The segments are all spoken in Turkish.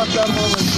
saatler molası.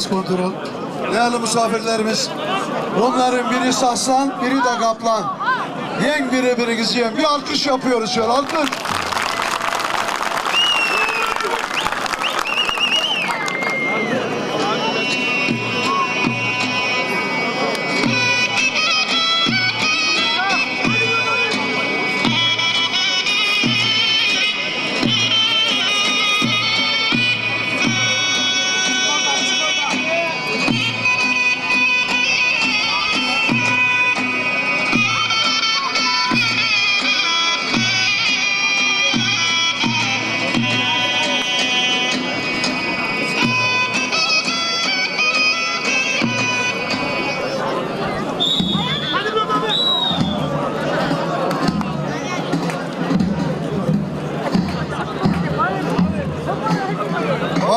Ses kontrol. Değerli misafirlerimiz, bunların biri saslan, biri de kaplan. Yen biri birinizi yen. Bir alkış yapıyoruz şöyle, alkış.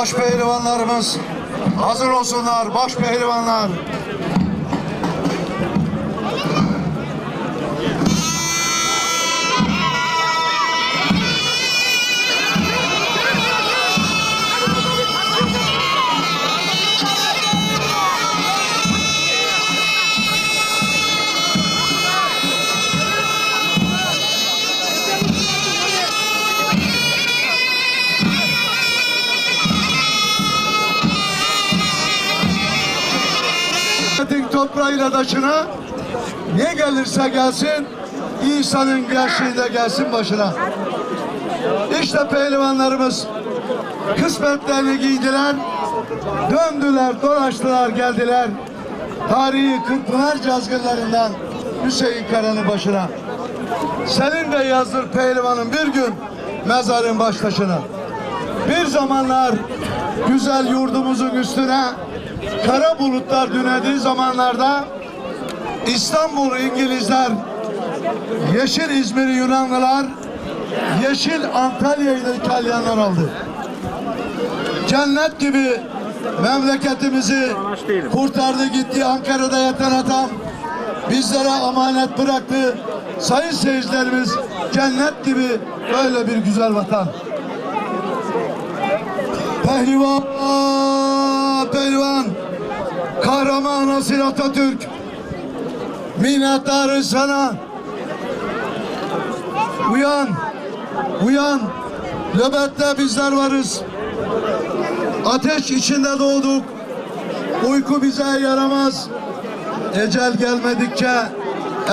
Baş pehlivanlarımız hazır olsunlar, baş pehlivanlar. Sırayla taşına. Ne gelirse gelsin, İsa'nın gençliği de gelsin başına. İşte pehlivanlarımız kısmetlerini giydiler, döndüler, dolaştılar, geldiler. Tarihi Kırkpınar cazgırlarından Hüseyin Kara'nın başına. Senin de yazdır pehlivanın bir gün mezarın baş taşına. Bir zamanlar güzel yurdumuzun üstüne kara bulutlar dünediği zamanlarda İstanbul İngilizler, Yeşil İzmir'i Yunanlılar, Yeşil Antalya'yı da İtalyanlar aldı. Cennet gibi memleketimizi kurtardı gitti Ankara'da yatan adam bizlere amanet bıraktı. Sayın seyircilerimiz cennet gibi böyle bir güzel vatan. Pehlivan, pehlivan, kahraman asil Atatürk. Minnettarız sana. Uyan, uyan. Nöbette bizler varız. Ateş içinde doğduk. Uyku bize yaramaz. Ecel gelmedikçe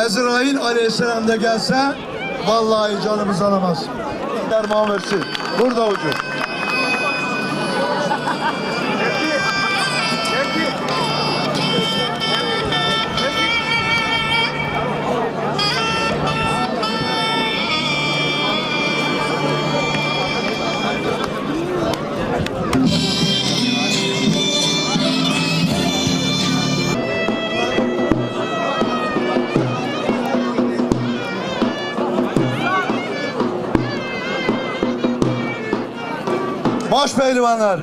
Ezrail aleyhisselam da gelse vallahi canımız alamaz. Derman versin. Burada ucu. Baş pehlivanlar.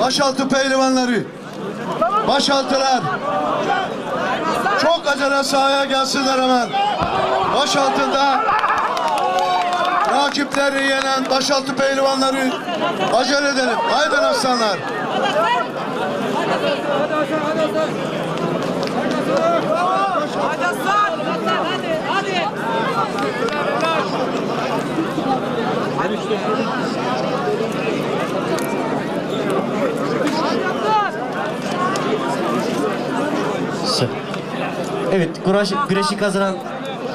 Başaltı pehlivanları. Başaltılar. Çok acele sahaya gelsinler hemen. Başaltında rakipleri yenen başaltı pehlivanları acele edelim. Haydi aslanlar. Güreş, güreşi kazanan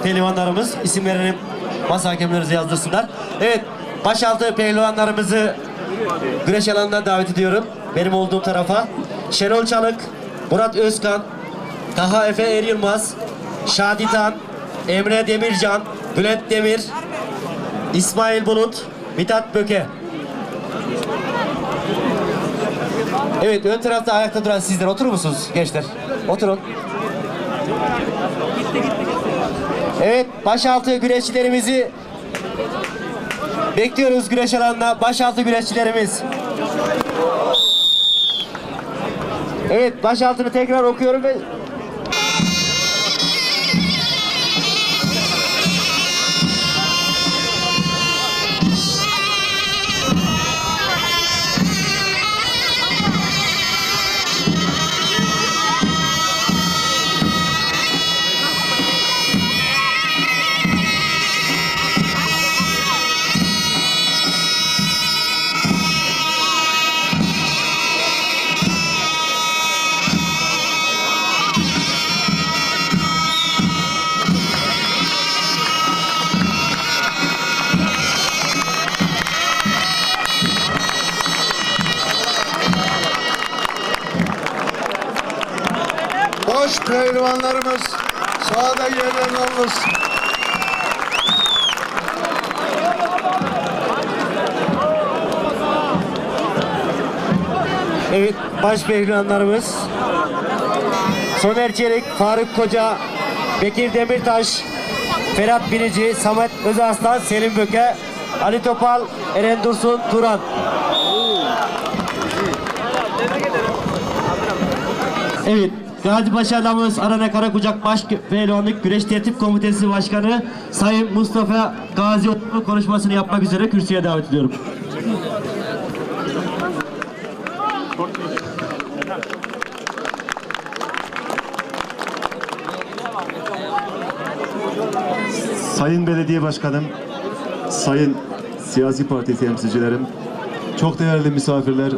pehlivanlarımız isimlerini masa hakemlerinize yazdırsınlar. Evet, başaltı pehlivanlarımızı güreş alanına davet ediyorum. Benim olduğum tarafa. Şenol Çalık, Murat Özkan, Taha Efe Er Yılmaz, Şadi Tan, Emre Demircan, Bülent Demir, İsmail Bulut, Mithat Böke. Evet, ön tarafta ayakta duran sizler oturur musunuz gençler? Oturun. Evet, başaltı güreşçilerimizi bekliyoruz güreş alanına. Başaltı güreşçilerimiz. Evet, başaltını tekrar okuyorum ve almış. evet baş pehlivanlarımız Soner Çelik, Faruk Koca, Bekir Demirtaş, Ferhat Binici, Samet Özarslan, Selim Böke, Ali Topal, Eren Dursun, Turan. Evet, Gazi Başarılarımız Arana Karakucak Baş Güreş Tertip Komitesi Başkanı Sayın Mustafa Gazioğlu konuşmasını yapmak üzere kürsüye davet ediyorum. Sayın Belediye Başkanım, Sayın siyasi parti temsilcilerim, çok değerli misafirler,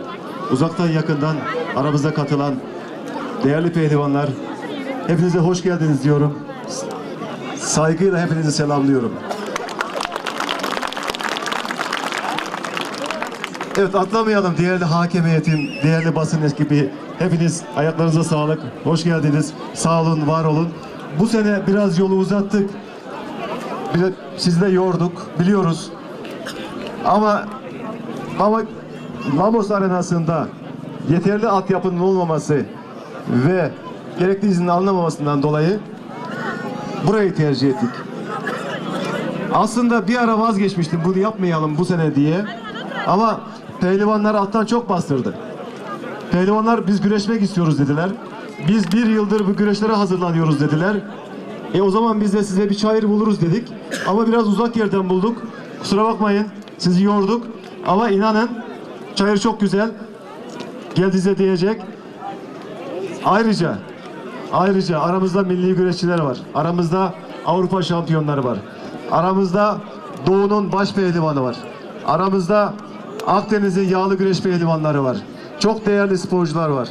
uzaktan yakından aramıza katılan değerli pehlivanlar, hepinize hoş geldiniz diyorum. Saygıyla hepinizi selamlıyorum. Evet atlamayalım değerli hakemiyetim, değerli basın ekibi. Hepiniz ayaklarınıza sağlık. Hoş geldiniz. Sağ olun, var olun. Bu sene biraz yolu uzattık. Sizi de yorduk, biliyoruz. Ama ama Lamos Arenası'nda yeterli altyapının olmaması ve gerekli iznin alınamamasından dolayı burayı tercih ettik. Aslında bir ara vazgeçmiştim bunu yapmayalım bu sene diye. Ama pehlivanlar alttan çok bastırdı. Pehlivanlar biz güreşmek istiyoruz dediler. Biz bir yıldır bu güreşlere hazırlanıyoruz dediler. E o zaman biz de size bir çayır buluruz dedik. Ama biraz uzak yerden bulduk. Kusura bakmayın sizi yorduk. Ama inanın çayır çok güzel. Geldiğinizde diyecek. Ayrıca ayrıca aramızda milli güreşçiler var. Aramızda Avrupa şampiyonları var. Aramızda Doğu'nun baş pehlivanı var. Aramızda Akdeniz'in yağlı güreş pehlivanları var. Çok değerli sporcular var.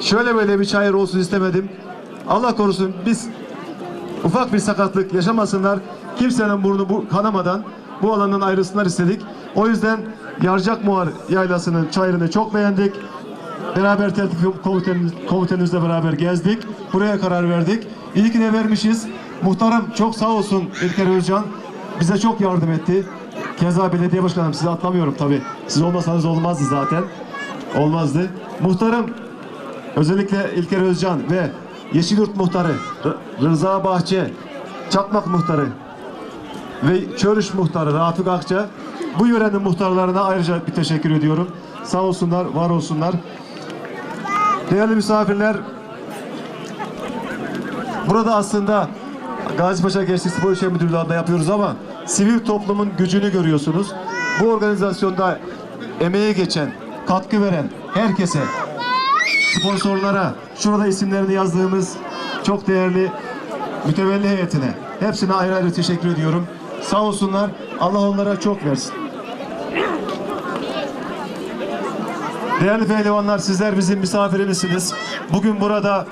Şöyle böyle bir çayır olsun istemedim. Allah korusun biz ufak bir sakatlık yaşamasınlar. Kimsenin burnu bu kanamadan bu alandan ayrılsınlar istedik. O yüzden Yarcak Muar Yaylası'nın çayırını çok beğendik. Beraber tertip komitemiz, komitenizle beraber gezdik. Buraya karar verdik. İyi ki de vermişiz. Muhtarım çok sağ olsun İlker Özcan. Bize çok yardım etti. Keza belediye başkanım sizi atlamıyorum tabii. Siz olmasanız olmazdı zaten. Olmazdı. Muhtarım özellikle İlker Özcan ve Yeşilyurt muhtarı, Rıza Bahçe, Çakmak muhtarı ve Çörüş muhtarı Rafik Akça bu yörenin muhtarlarına ayrıca bir teşekkür ediyorum. Sağ olsunlar, var olsunlar. Değerli misafirler, burada aslında Gazipaşa Gençlik Spor İşleri Müdürlüğü adına yapıyoruz ama sivil toplumun gücünü görüyorsunuz. Bu organizasyonda emeği geçen, katkı veren herkese, sponsorlara, şurada isimlerini yazdığımız çok değerli mütevelli heyetine, hepsine ayrı ayrı teşekkür ediyorum. Sağ olsunlar, Allah onlara çok versin. Değerli pehlivanlar sizler bizim misafirimizsiniz. Bugün burada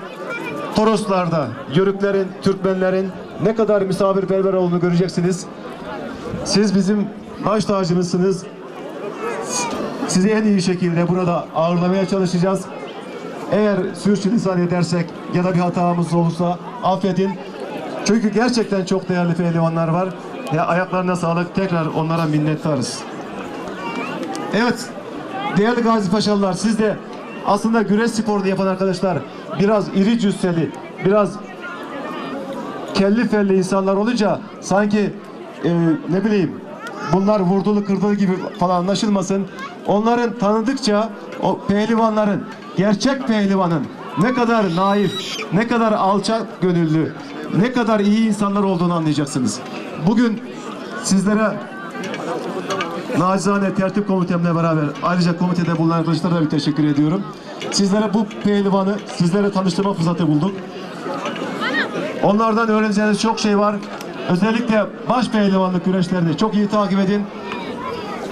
Toroslar'da Yörüklerin, Türkmenlerin ne kadar misafirperver olduğunu göreceksiniz. Siz bizim baş tacımızsınız. Sizi en iyi şekilde burada ağırlamaya çalışacağız. Eğer sürçülisan edersek ya da bir hatamız olursa affedin. Çünkü gerçekten çok değerli pehlivanlar var. Ya ayaklarına sağlık. Tekrar onlara minnettarız. Evet. Değerli Gazi Paşalılar siz de aslında güreş sporunu yapan arkadaşlar biraz iri cüsseli, biraz kelli felli insanlar olunca sanki e, ne bileyim bunlar vurdulu kırdılı gibi falan anlaşılmasın. Onların tanıdıkça o pehlivanların, gerçek pehlivanın ne kadar naif, ne kadar alçak gönüllü, ne kadar iyi insanlar olduğunu anlayacaksınız. Bugün sizlere Nacizane tertip komitemle beraber ayrıca komitede bulunan arkadaşlara da bir teşekkür ediyorum. Sizlere bu pehlivanı sizlere tanıştırma fırsatı bulduk. Onlardan öğreneceğiniz çok şey var. Özellikle baş pehlivanlık güreşlerini çok iyi takip edin.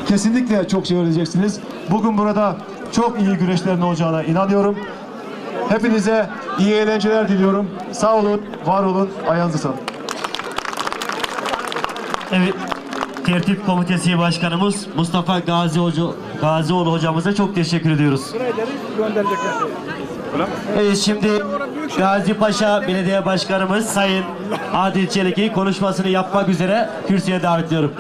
Kesinlikle çok şey öğreneceksiniz. Bugün burada çok iyi güreşlerin olacağına inanıyorum. Hepinize iyi eğlenceler diliyorum. Sağ olun, var olun, ayağınızı sağlık. Evet. Tertip Komitesi Başkanımız Mustafa Gazi Hoca, Gazioğlu hocamıza çok teşekkür ediyoruz. Evet şimdi Gazi Paşa Belediye Başkanımız Sayın Adil Çelik'i konuşmasını yapmak üzere kürsüye davet ediyorum.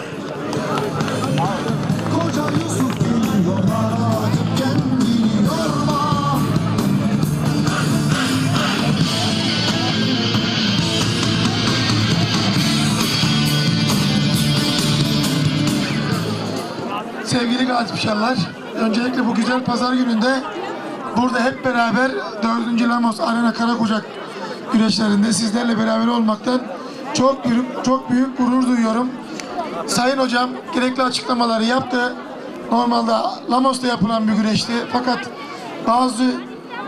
Sevgili Gazipşarlar, öncelikle bu güzel pazar gününde burada hep beraber 4. Lamos Arena Karakucak güreşlerinde sizlerle beraber olmaktan çok büyük, çok büyük gurur duyuyorum. Sayın hocam gerekli açıklamaları yaptı. Normalde Lamos'ta yapılan bir güreşti fakat bazı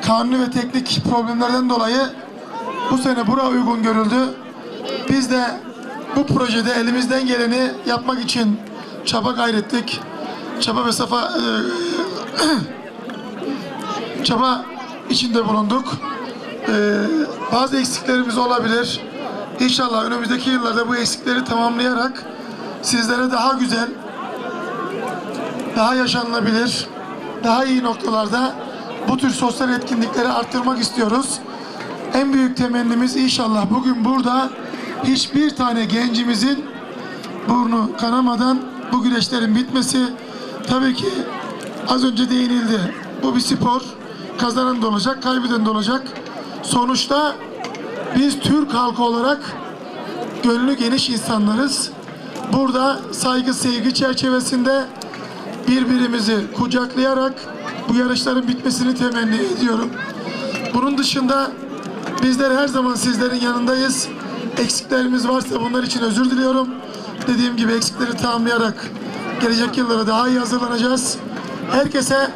kanuni ve teknik problemlerden dolayı bu sene bura uygun görüldü. Biz de bu projede elimizden geleni yapmak için çaba gayrettik. Çaba ve safa e, çaba içinde bulunduk. Ee, bazı eksiklerimiz olabilir. İnşallah önümüzdeki yıllarda bu eksikleri tamamlayarak sizlere daha güzel, daha yaşanılabilir, daha iyi noktalarda bu tür sosyal etkinlikleri arttırmak istiyoruz. En büyük temennimiz inşallah bugün burada hiçbir tane gencimizin burnu kanamadan bu güreşlerin bitmesi tabii ki az önce değinildi. Bu bir spor. Kazanan da olacak, kaybeden de olacak. Sonuçta biz Türk halkı olarak gönlü geniş insanlarız. Burada saygı sevgi çerçevesinde birbirimizi kucaklayarak bu yarışların bitmesini temenni ediyorum. Bunun dışında bizler her zaman sizlerin yanındayız. Eksiklerimiz varsa bunlar için özür diliyorum. Dediğim gibi eksikleri tamamlayarak gelecek yıllara daha iyi hazırlanacağız. Herkese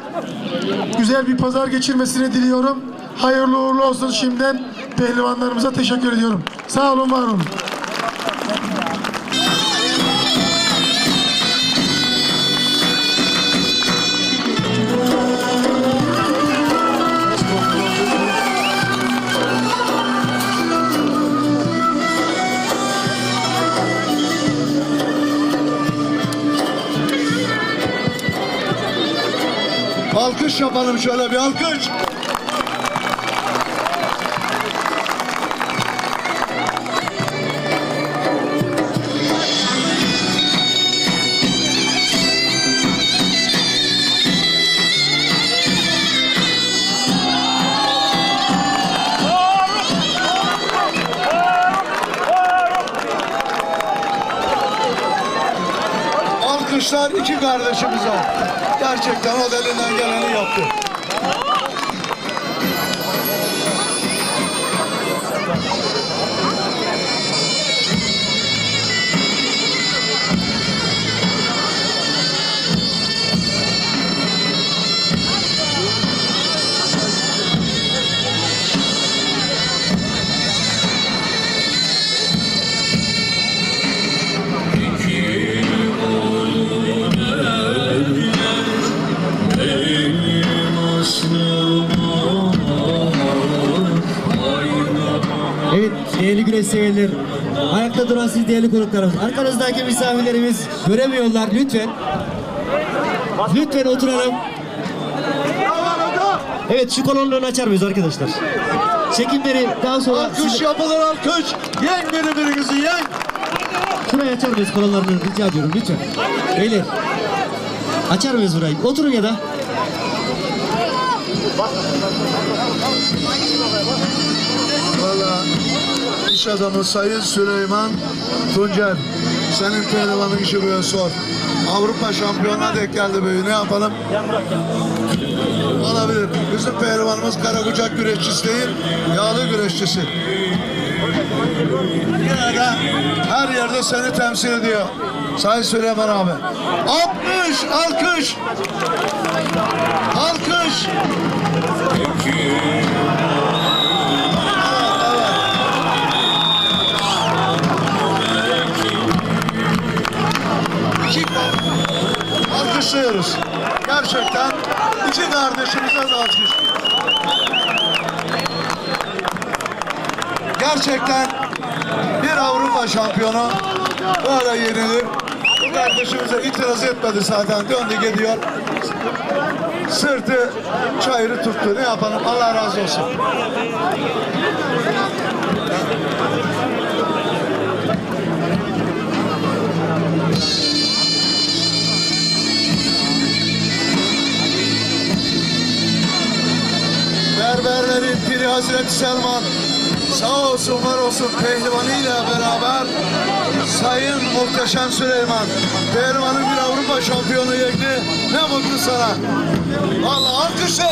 güzel bir pazar geçirmesini diliyorum. Hayırlı uğurlu olsun şimdiden pehlivanlarımıza teşekkür ediyorum. Sağ olun, var olun. Alkış yapalım şöyle bir alkış. İki kardeşimize. Gerçekten o elinden geleni yaptı. Değerli konuklarımız. Arkanızdaki misafirlerimiz göremiyorlar lütfen. Lütfen oturalım. Evet şu kolonlarını açar mıyız arkadaşlar? Çekimleri daha sonra Alkış size- yapılır alkış. Yen birbirinizi yen. şuraya açar mıyız kolonlarını rica ediyorum lütfen. Beyler açar mıyız burayı? Oturun ya da. Valla iş adamı Sayın Süleyman Tuncer. Senin pehlivanın işi böyle sor. Avrupa şampiyonuna denk geldi böyle. Ne yapalım? Olabilir. Bizim pehlivanımız kara kucak güreşçisi değil, yağlı güreşçisi. Yine de her yerde seni temsil ediyor. Sayın Süleyman abi. 60 alkış. Alkış. Alkışlıyoruz. Gerçekten iki kardeşimize de alkış. Gerçekten bir Avrupa şampiyonu böyle yenilir. Bu kardeşimize itiraz etmedi zaten. Döndü gidiyor. Sırtı çayırı tuttu. Ne yapalım? Allah razı olsun. Berberlerin piri Hazreti Selman sağ olsun var olsun pehlivanıyla beraber Sayın Muhteşem Süleyman Pehlivanın bir Avrupa şampiyonu yekti. Ne mutlu sana. Allah alkışlar.